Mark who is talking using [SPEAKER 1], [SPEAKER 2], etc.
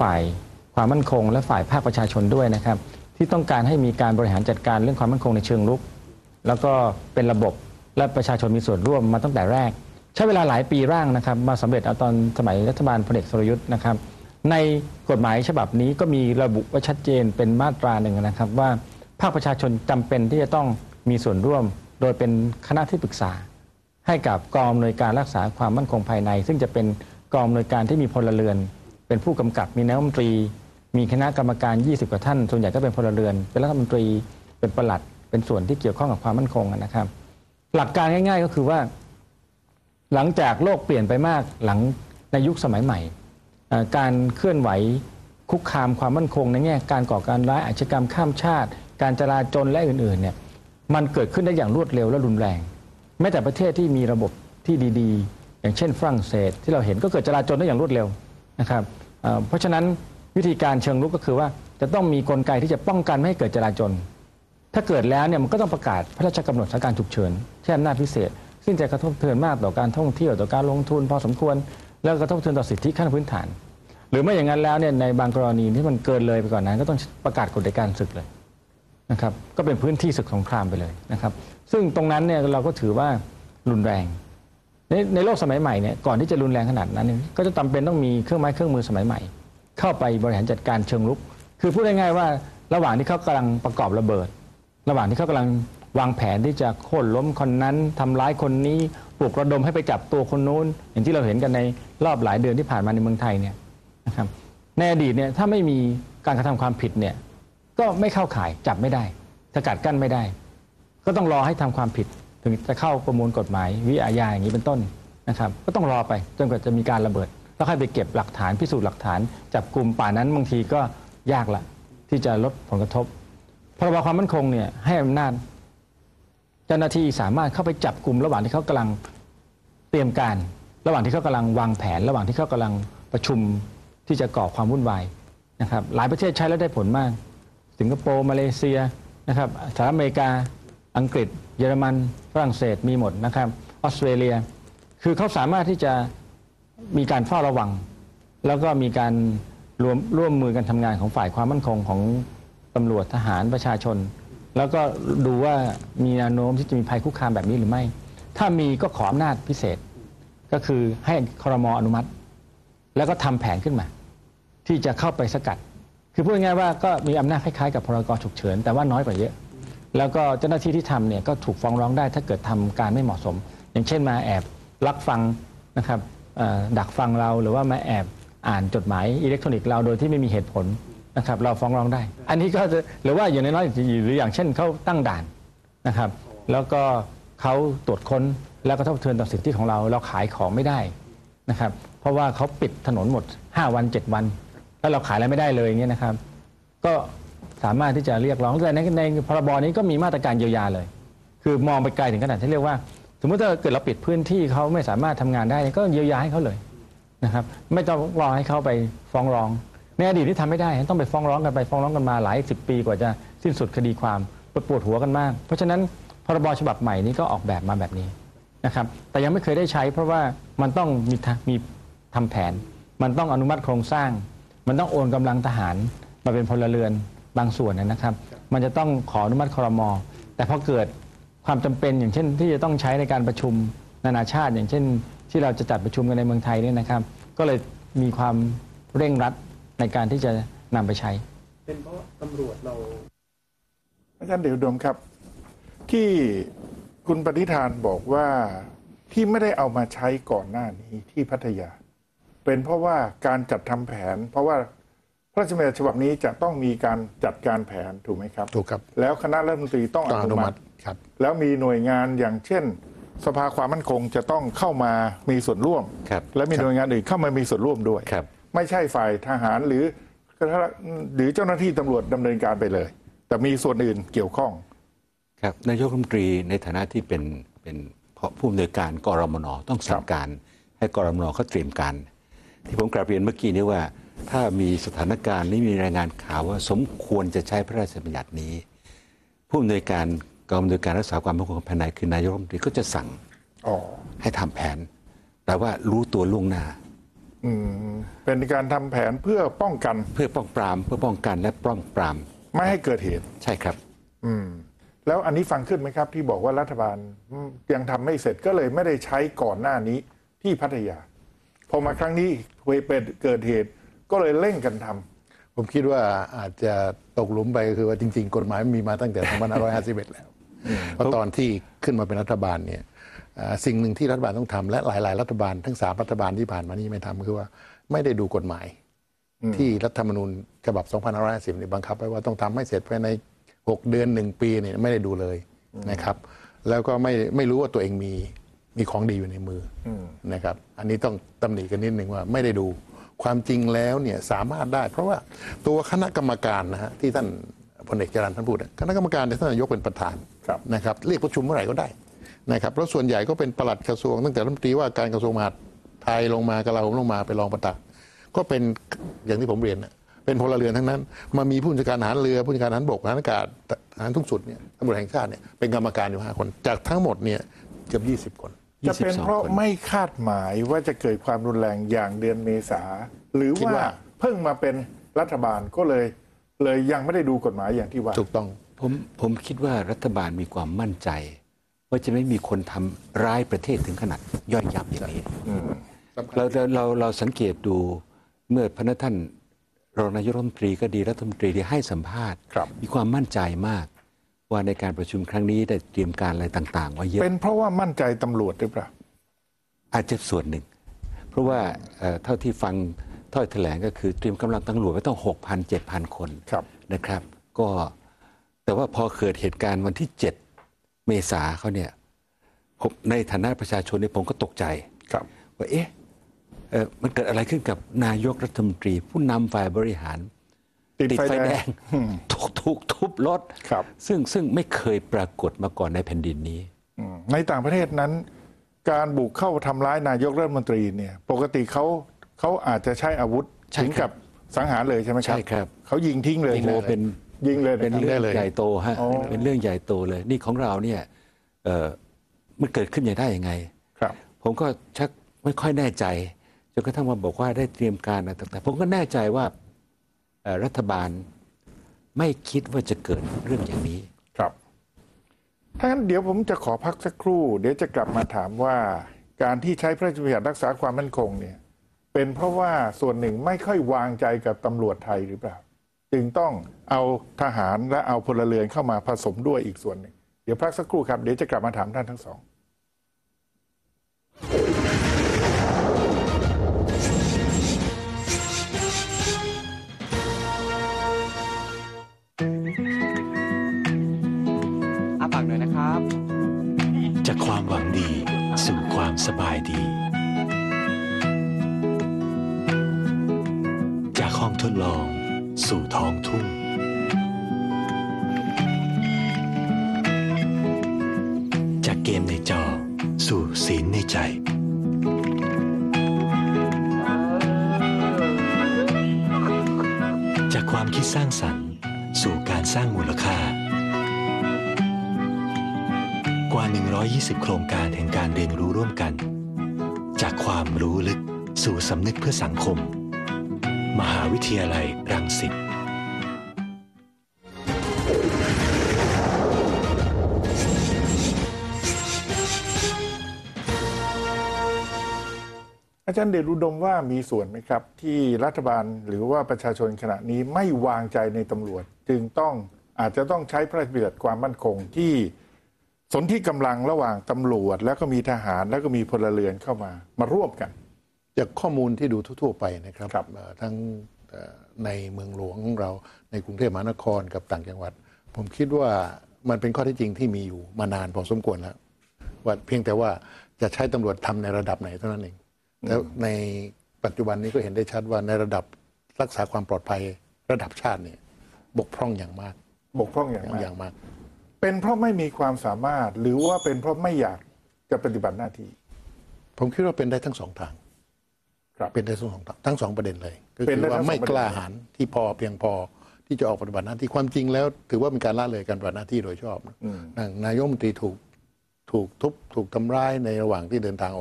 [SPEAKER 1] ฝ่ายความมั่นคง และฝ่ายภาคประชาชนด้วยนะครับ ที่ต้องการให้มีการบริหารจัดการเรื่องความมั่นคงในเชิงรุก แล้วก็เป็นระบบและประชาชนมีส่วนร่วมมาตั้งแต่แรก ใช้เวลาหลายปีร่างนะครับ มาสำเร็จเอาตอนสมัยรัฐบาลพลเอกสรยุทธ์นะครับ ในกฎหมายฉบับนี้ก็มีระบุไว้ชัดเจนเป็นมาตราหนึ่งนะครับ ว่าภาคประชาชนจำเป็นที่จะต้องมีส่วนร่วม โดยเป็นคณะที่ปรึกษา ให้กับกองอำนวยการรักษาความมั่นคงภายใน ซึ่งจะเป็นกองอำนวยการที่มีพลเรือน เป็นผู้กำกับมีนายกรัฐมนตรี มีคณะกรรมการ 20 กว่าท่าน ส่วนใหญ่ก็เป็นพลเรือน เป็นรัฐมนตรีเป็นประหลัด เป็นส่วนที่เกี่ยวข้องกับความมั่นคงนะครับ หลักการง่าย ๆ ก็คือว่า หลังจากโลกเปลี่ยนไปมากหลังในยุคสมัยใหม่ การเคลื่อนไหวคุกคามความมั่นคงในแง่การก่อการร้ายอาชญากรรมข้ามชาติ การจราจนและอื่นๆเนี่ยมันเกิดขึ้นได้อย่างรวดเร็วและรุนแรง แม้แต่ประเทศที่มีระบบที่ดีๆ อย่างเช่นฝรั่งเศส ที่เราเห็นก็เกิดจราจนได้อย่างรวดเร็ว นะครับเพราะฉะนั้นวิธีการเชิงรุกก็คือว่าจะต้องมีกลไกที่จะป้องกันไม่ให้เกิดจราจนถ้าเกิดแล้วเนี่ยมันก็ต้องประกาศพระราชกำหนดสถานการณ์ฉุกเฉินใช้อำนาจพิเศษ ซึ่งจะกระทบเทือนมากต่อการท่องเที่ยวต่อการลงทุนพอสมควร แล้วกระทบเทือนต่อสิทธิขั้นพื้นฐาน หรือไม่อย่างนั้นแล้วเนี่ยในบางกรณีที่มันเกินเลยไปกว่านนั้น ก็ต้องประกาศกฎอัยการศึกเลยนะครับก็เป็นพื้นที่ศึกสงครามไปเลยนะครับ ซึ่งตรงนั้นเนี่ยเราก็ถือว่ารุนแรง ในในโลกสมัยใหม่เนี่ยก่อนที่จะรุนแรงขนาดนั้น ก็จะจำเป็นต้องมีเครื่องไม้เครื่องมือสมัยใหม่ เข้าไปบริหารจัดการเชิงรุก คือพูดง่ายๆว่าระหว่างที่เขากำลังประกอบระเบิด ระหว่างที่เขากำลังวางแผนที่จะโค่นล้มคนนั้นทำร้ายคนนี้ปลุกระดมให้ไปจับตัวคนนู้น อย่างที่เราเห็นกันในรอบหลายเดือนที่ผ่านมาในเมืองไทยเนี่ยนะครับในอดีตเนี่ยถ้าไม่มีการกระทำความผิดเนี่ยก็ไม่เข้าข่ายจับไม่ได้สกัดกั้นไม่ได้ ก็ต้องรอให้ทำความผิด ถึงจะเข้าประมวลกฎหมายวิอาญาอย่างนี้เป็นต้นนะครับก็ต้องรอไปจนกว่าจะมีการระเบิด แล้วค่อยไปเก็บหลักฐานพิสูจน์หลักฐาน จับกลุ่มป่านั้นบางทีก็ยากละที่จะลดผลกระทบพรบความมั่นคงเนี่ยให้อำนาจ เจ้าหน้าที่สามารถเข้าไปจับกลุ่มระหว่างที่เขากำลังเตรียมการ ระหว่างที่เขากำลังวางแผน ระหว่างที่เขากำลังประชุมที่จะก่อความวุ่นวายนะครับหลายประเทศใช้แล้วได้ผลมาก สิงคโปร์มาเลเซียนะครับสหรัฐอเมริกาอังกฤษ เยอรมันฝรั่งเศสมีหมดนะครับออสเตรเลีย คือเขาสามารถที่จะมีการเฝ้าระวัง แล้วก็มีการรวมร่วมมือกันทำงานของฝ่ายความมั่นคงของตำรวจทหารประชาชน แล้วก็ดูว่ามีแนวโน้มที่จะมีภัยคุกคามแบบนี้หรือไม่ ถ้ามีก็ขออำนาจพิเศษ ก็คือให้ครมอนุมัติ แล้วก็ทำแผนขึ้นมา ที่จะเข้าไปสกัด คือพูดง่ายๆว่าก็มีอำนาจคล้ายๆกับพรกฉุกเฉินแต่ว่าน้อยกว่าเยอะ แล้วก็เจ้าหน้าที่ที่ทำเนี่ยก็ถูกฟ้องร้องได้ถ้าเกิดทำการไม่เหมาะสม อย่างเช่นมาแอบลักฟังนะครับดักฟังเราหรือว่ามาแอบอ่านจดหมายอิเล็กทรอนิกส์เราโดยที่ไม่มีเหตุผลนะครับเราฟ้องร้องได้ อันนี้ก็จะหรือว่าอย่างน้อยๆหรืออย่างเช่นเขาตั้งด่านนะครับ แล้วก็เขาตรวจค้นแล้วก็ทบทือนต่อสิทธิของเรา เราขายของไม่ได้นะครับ เพราะว่าเขาปิดถนนหมด 5 วัน 7 วันแล้วเราขายอะไรไม่ได้เลยอย่างเงี้ยนะครับ ก็ สามารถที่จะเรียกร้องแต่ในในพรบนี้ก็มีมาตรการเยียวยาเลย คือมองไปไกลถึงขนาดที่เรียกว่า สมมติถ้าเกิดเราปิดพื้นที่เขาไม่สามารถทำงานได้ก็เยียวยาให้เขาเลยนะครับ ไม่ต้องรอให้เขาไปฟ้องร้อง ในอดีตที่ทำไม่ได้ต้องไปฟ้องร้องกันไปฟ้องร้องกันมาหลายสิบปีกว่าจะสิ้นสุดคดีความปวดหัวกันมาก เพราะฉะนั้นพรบฉบับใหม่นี้ก็ออกแบบมาแบบนี้นะครับ แต่ยังไม่เคยได้ใช้เพราะว่ามันต้องมีมีทำแผน มันต้องอนุมัติโครงสร้าง มันต้องโอนกำลังทหารมาเป็นพลเรือน บางส่วนนะครับ มันจะต้องขออนุมัติครมแต่พอเกิดความจำเป็นอย่างเช่น ที่จะต้องใช้ในการประชุมนานาชาติ อย่างเช่น ที่เราจะจัดประชุมกันในเมืองไทยเนี่ยนะครับ ก็เลยมีความเร่งรัดในการที่จะนำไปใช้
[SPEAKER 2] เป็นเพราะตำรวจเรา
[SPEAKER 3] อาจารย์เดชอุดมครับ ที่คุณปฏิธานบอกว่าที่ไม่ได้เอามาใช้ก่อนหน้านี้ที่พัทยา เป็นเพราะว่าการจัดทำแผน เพราะว่าพ ระราชบัญญัติฉบับนี้จะต้องมีการจัดการแผนถูกไหมครับ
[SPEAKER 4] ถูกครับ
[SPEAKER 3] แล้วคณะรัฐมนตรีต้อง
[SPEAKER 4] ต้อง
[SPEAKER 3] อ
[SPEAKER 4] อ
[SPEAKER 3] นุ
[SPEAKER 4] นุ
[SPEAKER 3] มั
[SPEAKER 4] มั
[SPEAKER 3] ติ
[SPEAKER 4] ติครับ
[SPEAKER 3] แล้วมีหน่วยงานอย่างเช่น สภาความมั่นคงจะต้องเข้ามามีส่วนร่วม
[SPEAKER 5] ครับ
[SPEAKER 3] และมีหน่วยงานอื่นเข้ามามีส่วนร่วมด้วย
[SPEAKER 5] ครับ
[SPEAKER 3] ไม่ใช่ฝ่ายทหารหรือหรือเจ้าหน้าที่ตำรวจดำเนินการไปเลย แต่มีส่วนอื่นเกี่ยวข้อง
[SPEAKER 5] ครับนายกรัฐมนตรีในฐานะที่เป็นเป็นผู้อำนวยการกรมนต้องสั่งการ ให้กรมนเขาเตรียมการ ที่ผมกราบเรียนเมื่อกี้นี้ว่า ถ้ามีสถานการณ์นี้มีรายงานข่าวว่าสมควรจะใช้พระราชบัญญัตินี้ ผู้อำนวยการกองอำนวยการรักษาความมั่นคงภายในคือนายกรัฐมนตรีก็จะสั่ง
[SPEAKER 3] อ๋อ
[SPEAKER 5] ให้ทำแผน แต่ว่ารู้ตัวล่วงหน้า
[SPEAKER 3] อืมเป็นการทำแผนเพื่อป้องกัน
[SPEAKER 5] เพื่อป้องปราม เพื่อป้องกันและป้องปราม
[SPEAKER 3] ไม่ให้เกิดเหตุ
[SPEAKER 5] ใช่ครับ
[SPEAKER 3] อืม แล้วอันนี้ฟังขึ้นไหมครับ ที่บอกว่ารัฐบาลอืมยังทำไม่เสร็จก็เลยไม่ได้ใช้ก่อนหน้านี้ที่พัทยา พอมาครั้งนี้เป็นเกิดเหตุ ก็เลยเร่งกันทำ
[SPEAKER 4] ผมคิดว่าอาจจะตกหลุมไปคือว่าจริง ๆ กฎหมายมีมาตั้งแต่2551 แล้วเพราะตอนที่ขึ้นมาเป็นรัฐบาลเนี่ยอ่าสิ่งหนึ่งที่รัฐบาลต้องทำและหลาย ๆ รัฐบาลทั้งสามรัฐบาลที่ผ่านมานี้ไม่ทำคือว่าไม่ได้ดูกฎหมาย ที่รัฐธรรมนูญฉบับ2550เนี่ยบังคับไว้ว่าต้องทำให้เสร็จภายใน 6 เดือน 1 ปีเนี่ยไม่ได้ดูเลยนะครับ แล้วก็ไม่ไม่รู้ว่าตัวเองมีมีของดีอยู่ในมืออนะครับ อันนี้ต้องตำหนิกันนิดหนึ่งว่าไม่ได้ดู ความจริงแล้วเนี่ยสามารถได้ เพราะว่าตัวคณะกรรมการนะฮะที่ท่านพลเอกจรัญท่านพูดอะคณะกรรมการเนี่ยท่านนายกเป็นประธาน
[SPEAKER 3] ครับ
[SPEAKER 4] นะครับเรียกประชุมเมื่อไหร่ก็ได้นะครับแล้วส่วนใหญ่ก็เป็นปลัดกระทรวงตั้งแต่รัฐมนตรีว่าการกระทรวงมหาดไทยลงมากระลาโหมลงมาไปรองประตักก็เป็นอย่างที่ผมเรียนน่ะเป็นพลเรือนทั้งนั้น มามีผู้จัดการทหารเรือผู้จัดการทหารบกทหารอากาศทหารทุกสุดเนี่ยตำรวจแห่งชาติเนี่ยเป็นกรรมการอยู่ห้าคน จากทั้งหมดเนี่ยเกือบ20 คน
[SPEAKER 3] จะเป็น
[SPEAKER 5] 22
[SPEAKER 3] เพราะ
[SPEAKER 5] คน
[SPEAKER 3] ไม่คาดหมายว่าจะเกิดความรุนแรงอย่างเดือนเมษาหรือ
[SPEAKER 4] คิด
[SPEAKER 3] ว่า
[SPEAKER 4] ว่า
[SPEAKER 3] เพิ่งมาเป็นรัฐบาลก็เลย เลยยังไม่ได้ดูกฎหมายอย่างที่ว่า
[SPEAKER 4] ถูกต้อง
[SPEAKER 5] ผมผมคิดว่ารัฐบาลมีความมั่นใจ ว่าจะไม่มีคนทำร้ายประเทศถึงขนาดย่อยยับอย่างนี้เราเราเราเราสังเกตดูเมื่อพระท่านรองนายกรัฐมนตรีก็ดีรัฐมนตรีที่ให้สัมภาษณ์
[SPEAKER 3] ครับ
[SPEAKER 5] มีความมั่นใจมาก ว่าในการประชุมครั้งนี้ได้เตรียมการอะไรต่างๆไว้เยอะ
[SPEAKER 3] เป็นเพราะว่ามั่นใจตำรวจหรือเปล่า
[SPEAKER 5] อาจจะส่วนหนึ่ง เพราะว่าเอ่อเท่าที่ฟังถ้อยแถลงก็คือเตรียมกำลังตำรวจไว้ต้อง 6,000 7,000 คน
[SPEAKER 3] ครับ
[SPEAKER 5] นะครับ ก็แต่ว่าพอเกิดเหตุการณ์วันที่ 7 เมษาเขาเนี่ยผมในฐานะประชาชนเนี่ยผมก็ตกใจ
[SPEAKER 3] ครับ
[SPEAKER 5] ว่าเอ๊ะเอ่อมันเกิดอะไรขึ้นกับนายกรัฐมนตรี ผู้นำฝ่ายบริหาร
[SPEAKER 3] ติดไฟแดง
[SPEAKER 5] ถูกถูกทุบรถ
[SPEAKER 3] ครับ
[SPEAKER 5] ซึ่งซึ่งไม่เคยปรากฏมาก่อนในแผ่นดินนี้
[SPEAKER 3] อืมในต่างประเทศนั้น การบุกเข้าทำร้ายนายกรัฐมนตรีเนี่ย ปกติเขาเขาอาจจะใช้อาวุธ
[SPEAKER 5] ใช่
[SPEAKER 3] ถึง
[SPEAKER 5] ครั
[SPEAKER 3] กับบสังหารเลยใช่ไหมครับ
[SPEAKER 5] ใช่ครับ
[SPEAKER 3] เขายิงทิ้งเลย
[SPEAKER 5] โอ้เป็น
[SPEAKER 3] ยิงเลยะ
[SPEAKER 5] เป็น
[SPEAKER 3] ครับ
[SPEAKER 5] เรื่อง
[SPEAKER 4] ได้เลย
[SPEAKER 5] ใหญ่โตฮะ
[SPEAKER 3] อ๋อ
[SPEAKER 5] เป็นเรื่องใหญ่โตเลย นี่ของเราเนี่ยเอ่อมันเกิดขึ้นอย่างได้ยังไง
[SPEAKER 3] ครับ
[SPEAKER 5] ผมก็ชักไม่ค่อยแน่ใจจนกระทั่งมาบอกว่าได้เตรียมการอะไรต่างๆผมก็แน่ใจว่าเอ่อ รัฐบาลไม่คิดว่าจะเกิดเรื่องอย่างนี้
[SPEAKER 3] ครับถ้างั้นเดี๋ยวผมจะขอพักสักครู่ เดี๋ยวจะกลับมาถามว่าการที่ใช้พระราชบัญญัติรักษาความมั่นคงเนี่ย เป็นเพราะว่าส่วนหนึ่งไม่ค่อยวางใจกับตำรวจไทยหรือเปล่า จึงต้องเอาทหารและเอาพลเรือนเข้ามาผสมด้วยอีกส่วนหนึ่งเดี๋ยวพักสักครู่ครับเดี๋ยวจะกลับมาถามท่านทั้งสอง
[SPEAKER 2] ค
[SPEAKER 6] วามหวังดี สู่ความสบายดี จากห้องทดลอง สู่ท้องทุ่ง จากเกมในจอ สู่ศีลในใจ จากความคิดสร้างสรรค์ สู่การสร้างมูลค่า 120 โครงการแห่งการเรียนรู้ร่วมกัน จากความรู้ลึกสู่สำนึกเพื่อสังคม มหาวิทยาลัยรังสิต
[SPEAKER 3] อาจารย์เดชอุดมว่ามีส่วนไหมครับ ที่รัฐบาลหรือว่าประชาชนขณะนี้ไม่วางใจในตำรวจ จึงต้องอาจจะต้องใช้พระราชบัญญัติความมั่นคงที่ สนที่กำลังระหว่างตำรวจ แล้วก็มีทหารแล้วก็มีพลเรือนเข้ามา มาร่วมกัน
[SPEAKER 4] จากข้อมูลที่ดูทั่ว ๆ ไปนะครับ
[SPEAKER 3] ครับ
[SPEAKER 4] เอ่อทั้งเอ่อในเมืองหลวงของเราในกรุงเทพมหานครกับต่างจังหวัด ผมคิดว่ามันเป็นข้อเที่จริงที่มีอยู่มานานพอสมควรแล้วว่าเพียงแต่ว่าจะใช้ตำรวจทำในระดับไหนเท่านั้นเองแล้วในปัจจุบันนี้ก็เห็นได้ชัดว่าในระดับรักษาความปลอดภัยระดับชาติเนี่ยบกพร่องอย่างมาก
[SPEAKER 3] บกพร่องอย่างมาก
[SPEAKER 4] อย่างมาก
[SPEAKER 3] เป็นเพราะไม่มีความสามารถหรือว่าเป็นเพราะไม่อยากจะปฏิบัติหน้าที่
[SPEAKER 4] ผมคิดว่าเป็นได้ทั้งสองทาง
[SPEAKER 3] ครับ
[SPEAKER 4] เป็นได้ทั้งสองทั้งสองประเด็นเลยก็
[SPEAKER 3] เป็น
[SPEAKER 4] คือ
[SPEAKER 3] ได้
[SPEAKER 4] ว่า
[SPEAKER 3] ทั้งสอง
[SPEAKER 4] ไม่
[SPEAKER 3] ประเด็น
[SPEAKER 4] กล้าหาญที่พอเพียงพอที่จะออกปฏิบัติหน้าที่ความจริงแล้ว ถือว่าเป็นการละเลยการปฏิบัติหน้าที่โดยชอบนะนายกรัฐมนตรีถูกถูกทุบถูกทำร้ายในระหว่างที่เดินทางออก